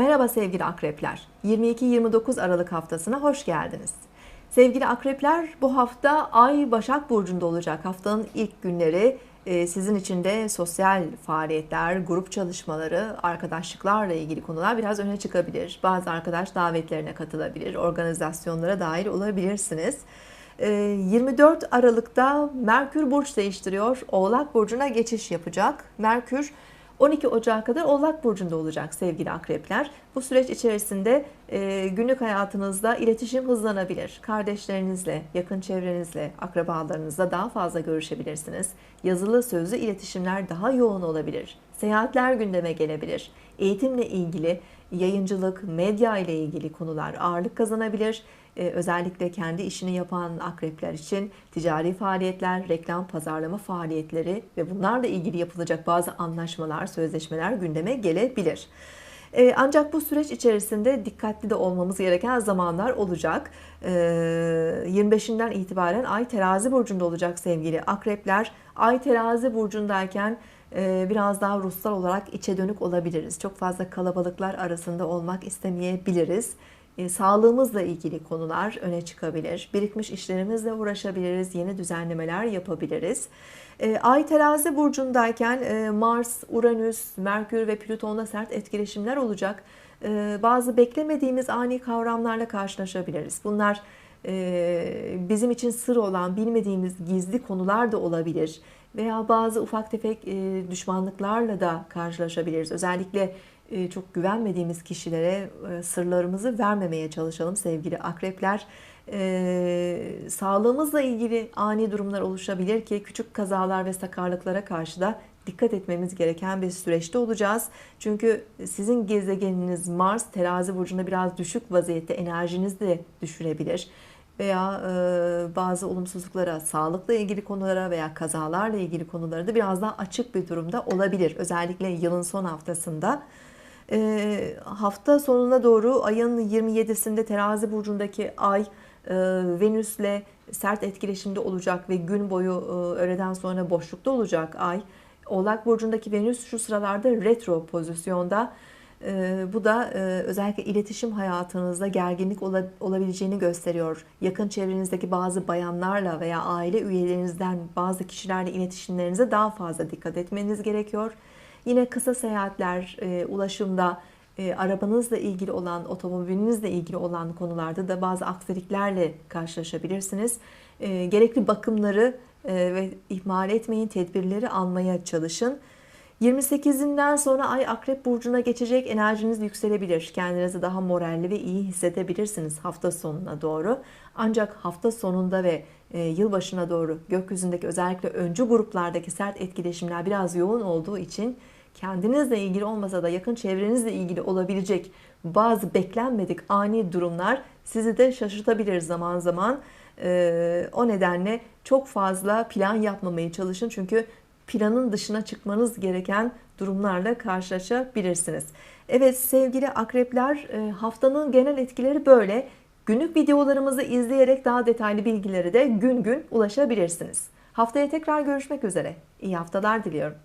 Merhaba sevgili akrepler. 22-29 Aralık haftasına hoş geldiniz. Sevgili akrepler bu hafta Ay Başak Burcu'nda olacak. Haftanın ilk günleri e, sizin için de sosyal faaliyetler, grup çalışmaları, arkadaşlıklarla ilgili konular biraz öne çıkabilir. Bazı arkadaş davetlerine katılabilir, organizasyonlara dahil olabilirsiniz. 24 e, Aralık'ta Merkür burç değiştiriyor. Oğlak burcuna geçiş yapacak. Merkür 12 Ocağı kadar Oğlak Burcu'nda olacak sevgili akrepler. Bu süreç içerisinde e, günlük hayatınızda iletişim hızlanabilir. Kardeşlerinizle, yakın çevrenizle, akrabalarınızla daha fazla görüşebilirsiniz. Yazılı sözlü iletişimler daha yoğun olabilir. Seyahatler gündeme gelebilir. Eğitimle ilgili yayıncılık, medya ile ilgili konular ağırlık kazanabilir. Ee, özellikle kendi işini yapan akrepler için ticari faaliyetler, reklam, pazarlama faaliyetleri ve bunlarla ilgili yapılacak bazı anlaşmalar, sözleşmeler gündeme gelebilir. Ee, ancak bu süreç içerisinde dikkatli de olmamız gereken zamanlar olacak. 25'inden ee, itibaren Ay terazi burcunda olacak sevgili akrepler. Ay terazi burcundayken e, biraz daha ruhsal olarak içe dönük olabiliriz. Çok fazla kalabalıklar arasında olmak istemeyebiliriz. E, sağlığımızla ilgili konular öne çıkabilir. Birikmiş işlerimizle uğraşabiliriz. Yeni düzenlemeler yapabiliriz. E, Ay terazi burcundayken e, Mars, Uranüs, Merkür ve Plüton'da sert etkileşimler olacak. Bazı beklemediğimiz ani kavramlarla karşılaşabiliriz. Bunlar bizim için sır olan, bilmediğimiz gizli konular da olabilir. Veya bazı ufak tefek düşmanlıklarla da karşılaşabiliriz. Özellikle çok güvenmediğimiz kişilere e, sırlarımızı vermemeye çalışalım sevgili akrepler. Ee, sağlığımızla ilgili ani durumlar oluşabilir ki küçük kazalar ve sakarlıklara karşı da dikkat etmemiz gereken bir süreçte olacağız. Çünkü sizin gezegeniniz Mars terazi burcunda biraz düşük vaziyette enerjinizi de düşürebilir. Veya e, bazı olumsuzluklara, sağlıkla ilgili konulara veya kazalarla ilgili konulara da biraz daha açık bir durumda olabilir. Özellikle yılın son haftasında. E, hafta sonuna doğru ayın 27'sinde terazi burcundaki ay e, Venüs'le sert etkileşimde olacak ve gün boyu e, öğleden sonra boşlukta olacak ay. Oğlak burcundaki Venüs şu sıralarda retro pozisyonda. E, bu da e, özellikle iletişim hayatınızda gerginlik ola, olabileceğini gösteriyor. Yakın çevrenizdeki bazı bayanlarla veya aile üyelerinizden bazı kişilerle iletişimlerinize daha fazla dikkat etmeniz gerekiyor. Yine kısa seyahatler, e, ulaşımda, e, arabanızla ilgili olan, otomobilinizle ilgili olan konularda da bazı aksiliklerle karşılaşabilirsiniz. E, gerekli bakımları ve ihmal etmeyin, tedbirleri almaya çalışın. 28'inden sonra ay akrep burcuna geçecek enerjiniz yükselebilir. Kendinizi daha moralli ve iyi hissedebilirsiniz hafta sonuna doğru. Ancak hafta sonunda ve e, yılbaşına doğru gökyüzündeki özellikle öncü gruplardaki sert etkileşimler biraz yoğun olduğu için kendinizle ilgili olmasa da yakın çevrenizle ilgili olabilecek bazı beklenmedik ani durumlar sizi de şaşırtabilir zaman zaman. E, o nedenle çok fazla plan yapmamaya çalışın çünkü planın dışına çıkmanız gereken durumlarla karşılaşabilirsiniz. Evet sevgili akrepler e, haftanın genel etkileri böyle. Günlük videolarımızı izleyerek daha detaylı bilgileri de gün gün ulaşabilirsiniz. Haftaya tekrar görüşmek üzere. İyi haftalar diliyorum.